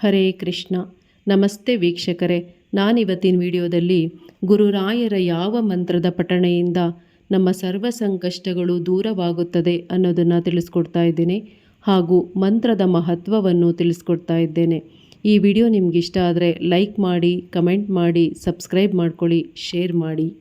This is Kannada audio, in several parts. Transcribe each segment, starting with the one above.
ಹರೇ ಕೃಷ್ಣ. ನಮಸ್ತೆ ವೀಕ್ಷಕರೇ. ನಾನಿವತ್ತಿನ ವಿಡಿಯೋದಲ್ಲಿ ಗುರುರಾಯರ ಯಾವ ಮಂತ್ರದ ಪಠಣೆಯಿಂದ ನಮ್ಮ ಸರ್ವ ಸಂಕಷ್ಟಗಳು ದೂರವಾಗುತ್ತದೆ ಅನ್ನೋದನ್ನು ತಿಳಿಸ್ಕೊಡ್ತಾ ಇದ್ದೇನೆ ಹಾಗೂ ಮಂತ್ರದ ಮಹತ್ವವನ್ನು ತಿಳಿಸ್ಕೊಡ್ತಾ ಇದ್ದೇನೆ. ಈ ವಿಡಿಯೋ ನಿಮ್ಗೆ ಇಷ್ಟ ಆದರೆ ಲೈಕ್ ಮಾಡಿ, ಕಮೆಂಟ್ ಮಾಡಿ, ಸಬ್ಸ್ಕ್ರೈಬ್ ಮಾಡ್ಕೊಳ್ಳಿ, ಶೇರ್ ಮಾಡಿ.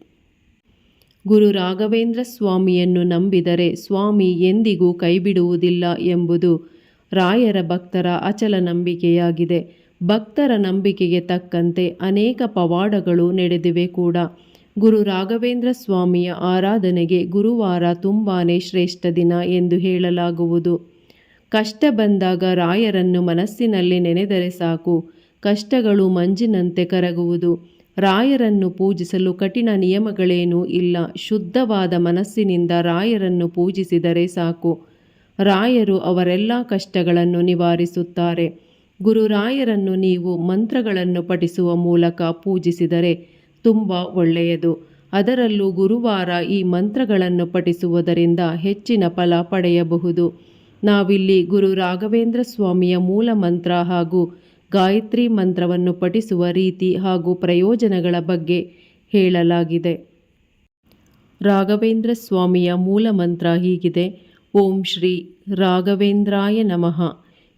ಗುರು ರಾಘವೇಂದ್ರ ಸ್ವಾಮಿಯನ್ನು ನಂಬಿದರೆ ಸ್ವಾಮಿ ಎಂದಿಗೂ ಕೈಬಿಡುವುದಿಲ್ಲ ಎಂಬುದು ರಾಯರ ಭಕ್ತರ ಅಚಲ ನಂಬಿಕೆಯಾಗಿದೆ. ಭಕ್ತರ ನಂಬಿಕೆಗೆ ತಕ್ಕಂತೆ ಅನೇಕ ಪವಾಡಗಳು ನಡೆದಿವೆ ಕೂಡ. ಗುರು ರಾಘವೇಂದ್ರ ಸ್ವಾಮಿಯ ಆರಾಧನೆಗೆ ಗುರುವಾರ ತುಂಬಾ ಶ್ರೇಷ್ಠ ದಿನ ಎಂದು ಹೇಳಲಾಗುವುದು. ಕಷ್ಟ ಬಂದಾಗ ರಾಯರನ್ನು ಮನಸ್ಸಿನಲ್ಲಿ ನೆನೆದರೆ ಸಾಕು. ಕಷ್ಟಗಳು ಮಂಜಿನಂತೆ ಕರಗುವುದು. ರಾಯರನ್ನು ಪೂಜಿಸಲು ಕಠಿಣ ನಿಯಮಗಳೇನೂ ಇಲ್ಲ. ಶುದ್ಧವಾದ ಮನಸ್ಸಿನಿಂದ ರಾಯರನ್ನು ಪೂಜಿಸಿದರೆ ಸಾಕು. ರಾಯರು ಅವರೆಲ್ಲ ಕಷ್ಟಗಳನ್ನು ನಿವಾರಿಸುತ್ತಾರೆ. ಗುರುರಾಯರನ್ನು ನೀವು ಮಂತ್ರಗಳನ್ನು ಪಠಿಸುವ ಮೂಲಕ ಪೂಜಿಸಿದರೆ ತುಂಬ ಒಳ್ಳೆಯದು. ಅದರಲ್ಲೂ ಗುರುವಾರ ಈ ಮಂತ್ರಗಳನ್ನು ಪಠಿಸುವುದರಿಂದ ಹೆಚ್ಚಿನ ಫಲ ಪಡೆಯಬಹುದು. ನಾವಿಲ್ಲಿ ಗುರು ರಾಘವೇಂದ್ರ ಸ್ವಾಮಿಯ ಮೂಲ ಮಂತ್ರ ಹಾಗೂ ಗಾಯತ್ರಿ ಮಂತ್ರವನ್ನು ಪಠಿಸುವ ರೀತಿ ಹಾಗೂ ಪ್ರಯೋಜನಗಳ ಬಗ್ಗೆ ಹೇಳಲಾಗಿದೆ. ರಾಘವೇಂದ್ರ ಸ್ವಾಮಿಯ ಮೂಲ ಮಂತ್ರ ಹೀಗಿದೆ. ಓಂ ಶ್ರೀ ರಾಘವೇಂದ್ರಾಯ ನಮಃ.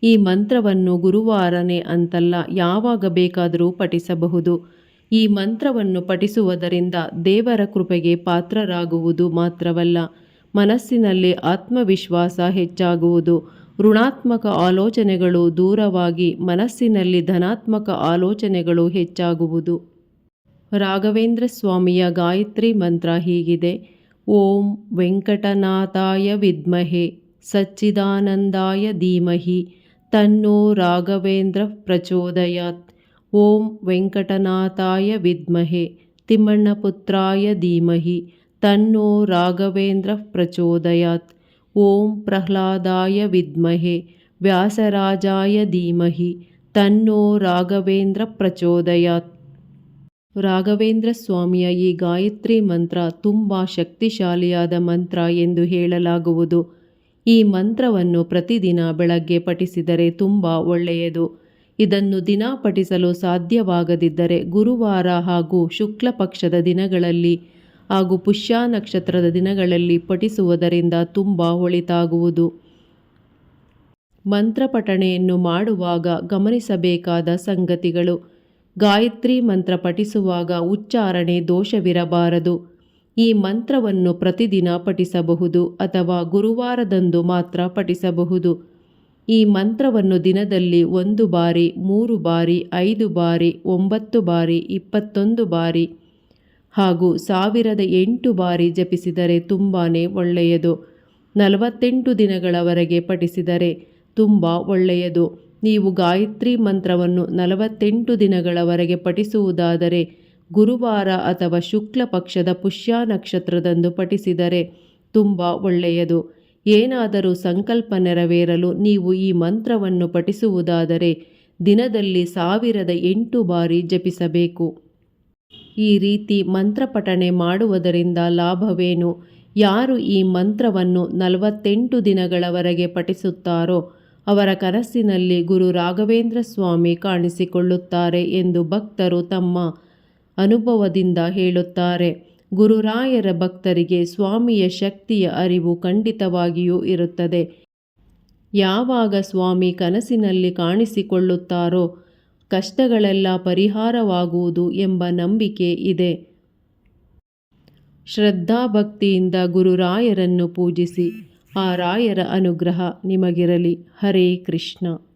ಈ ಮಂತ್ರವನ್ನು ಗುರುವಾರನೇ ಅಂತಲ್ಲ ಯಾವಾಗ ಬೇಕಾದರೂ ಪಠಿಸಬಹುದು. ಈ ಮಂತ್ರವನ್ನು ಪಠಿಸುವುದರಿಂದ ದೇವರ ಕೃಪೆಗೆ ಪಾತ್ರರಾಗುವುದು ಮಾತ್ರವಲ್ಲ, ಮನಸ್ಸಿನಲ್ಲಿ ಆತ್ಮವಿಶ್ವಾಸ ಹೆಚ್ಚಾಗುವುದು. ಋಣಾತ್ಮಕ ಆಲೋಚನೆಗಳು ದೂರವಾಗಿ ಮನಸ್ಸಿನಲ್ಲಿ ಧನಾತ್ಮಕ ಆಲೋಚನೆಗಳು ಹೆಚ್ಚಾಗುವುದು. ರಾಘವೇಂದ್ರ ಸ್ವಾಮಿಯ ಗಾಯತ್ರಿ ಮಂತ್ರ ಹೀಗಿದೆ. ॐ वेङ्कटनाथाय विद्महे सच्चिदानन्दाय धीमहि तन्नो राघवेन्द्रः प्रचोदयात्। ॐ वेङ्कटनाथाय विद्महे तिम्मण्णपुत्राय धीमहि तन्नो राघवेन्द्रः प्रचोदयात्। ॐ प्रह्लादाय विद्महे व्यासराजाय धीमहि तन्नो राघवेन्द्रः प्रचोदयात्। ರಾಘವೇಂದ್ರ ಸ್ವಾಮಿಯ ಈ ಗಾಯತ್ರಿ ಮಂತ್ರ ತುಂಬ ಶಕ್ತಿಶಾಲಿಯಾದ ಮಂತ್ರ ಎಂದು ಹೇಳಲಾಗುವುದು. ಈ ಮಂತ್ರವನ್ನು ಪ್ರತಿದಿನ ಬೆಳಗ್ಗೆ ಪಠಿಸಿದರೆ ತುಂಬ ಒಳ್ಳೆಯದು. ಇದನ್ನು ದಿನ ಪಠಿಸಲು ಸಾಧ್ಯವಾಗದಿದ್ದರೆ ಗುರುವಾರ ಹಾಗೂ ಶುಕ್ಲ ಪಕ್ಷದ ದಿನಗಳಲ್ಲಿ ಹಾಗೂ ಪುಷ್ಯ ನಕ್ಷತ್ರದ ದಿನಗಳಲ್ಲಿ ಪಠಿಸುವುದರಿಂದ ತುಂಬ ಒಳಿತಾಗುವುದು. ಮಂತ್ರ ಪಠಣೆಯನ್ನು ಮಾಡುವಾಗ ಗಮನಿಸಬೇಕಾದ ಸಂಗತಿಗಳು. ಗಾಯತ್ರಿ ಮಂತ್ರ ಪಠಿಸುವಾಗ ಉಚ್ಚಾರಣೆ ದೋಷವಿರಬಾರದು. ಈ ಮಂತ್ರವನ್ನು ಪ್ರತಿದಿನ ಪಠಿಸಬಹುದು ಅಥವಾ ಗುರುವಾರದಂದು ಮಾತ್ರ ಪಠಿಸಬಹುದು. ಈ ಮಂತ್ರವನ್ನು ದಿನದಲ್ಲಿ ಒಂದು ಬಾರಿ, ಮೂರು ಬಾರಿ, ಐದು ಬಾರಿ, ಒಂಬತ್ತು ಬಾರಿ, ಇಪ್ಪತ್ತೊಂದು ಬಾರಿ ಹಾಗೂ ಸಾವಿರದ ಎಂಟು ಬಾರಿ ಜಪಿಸಿದರೆ ತುಂಬಾ ಒಳ್ಳೆಯದು. ನಲವತ್ತೆಂಟು ದಿನಗಳವರೆಗೆ ಪಠಿಸಿದರೆ ತುಂಬ ಒಳ್ಳೆಯದು. ನೀವು ಗಾಯತ್ರಿ ಮಂತ್ರವನ್ನು ನಲವತ್ತೆಂಟು ದಿನಗಳವರೆಗೆ ಪಠಿಸುವುದಾದರೆ, ಗುರುವಾರ ಅಥವಾ ಶುಕ್ಲ ಪಕ್ಷದ ಪುಷ್ಯ ನಕ್ಷತ್ರದಂದು ಪಠಿಸಿದರೆ ತುಂಬ ಒಳ್ಳೆಯದು. ಏನಾದರೂ ಸಂಕಲ್ಪ ನೆರವೇರಲು ನೀವು ಈ ಮಂತ್ರವನ್ನು ಪಠಿಸುವುದಾದರೆ, ದಿನದಲ್ಲಿ ಸಾವಿರದ ಎಂಟು ಬಾರಿ ಜಪಿಸಬೇಕು. ಈ ರೀತಿ ಮಂತ್ರ ಪಠಣೆ ಮಾಡುವುದರಿಂದ ಲಾಭವೇನು? ಯಾರು ಈ ಮಂತ್ರವನ್ನು ನಲವತ್ತೆಂಟು ದಿನಗಳವರೆಗೆ ಪಠಿಸುತ್ತಾರೋ ಅವರ ಕನಸಿನಲ್ಲಿ ಗುರು ರಾಘವೇಂದ್ರ ಸ್ವಾಮಿ ಕಾಣಿಸಿಕೊಳ್ಳುತ್ತಾರೆ ಎಂದು ಭಕ್ತರು ತಮ್ಮ ಅನುಭವದಿಂದ ಹೇಳುತ್ತಾರೆ. ಗುರುರಾಯರ ಭಕ್ತರಿಗೆ ಸ್ವಾಮಿಯ ಶಕ್ತಿಯ ಅರಿವು ಖಂಡಿತವಾಗಿಯೂ ಇರುತ್ತದೆ. ಯಾವಾಗ ಸ್ವಾಮಿ ಕನಸಿನಲ್ಲಿ ಕಾಣಿಸಿಕೊಳ್ಳುತ್ತಾರೋ ಕಷ್ಟಗಳೆಲ್ಲ ಪರಿಹಾರವಾಗುವುದು ಎಂಬ ನಂಬಿಕೆ ಇದೆ. ಶ್ರದ್ಧಾಭಕ್ತಿಯಿಂದ ಗುರುರಾಯರನ್ನು ಪೂಜಿಸಿ. ಆ ರಾಯರ ಅನುಗ್ರಹ ನಿಮಗಿರಲಿ. ಹರೇ ಕೃಷ್ಣ.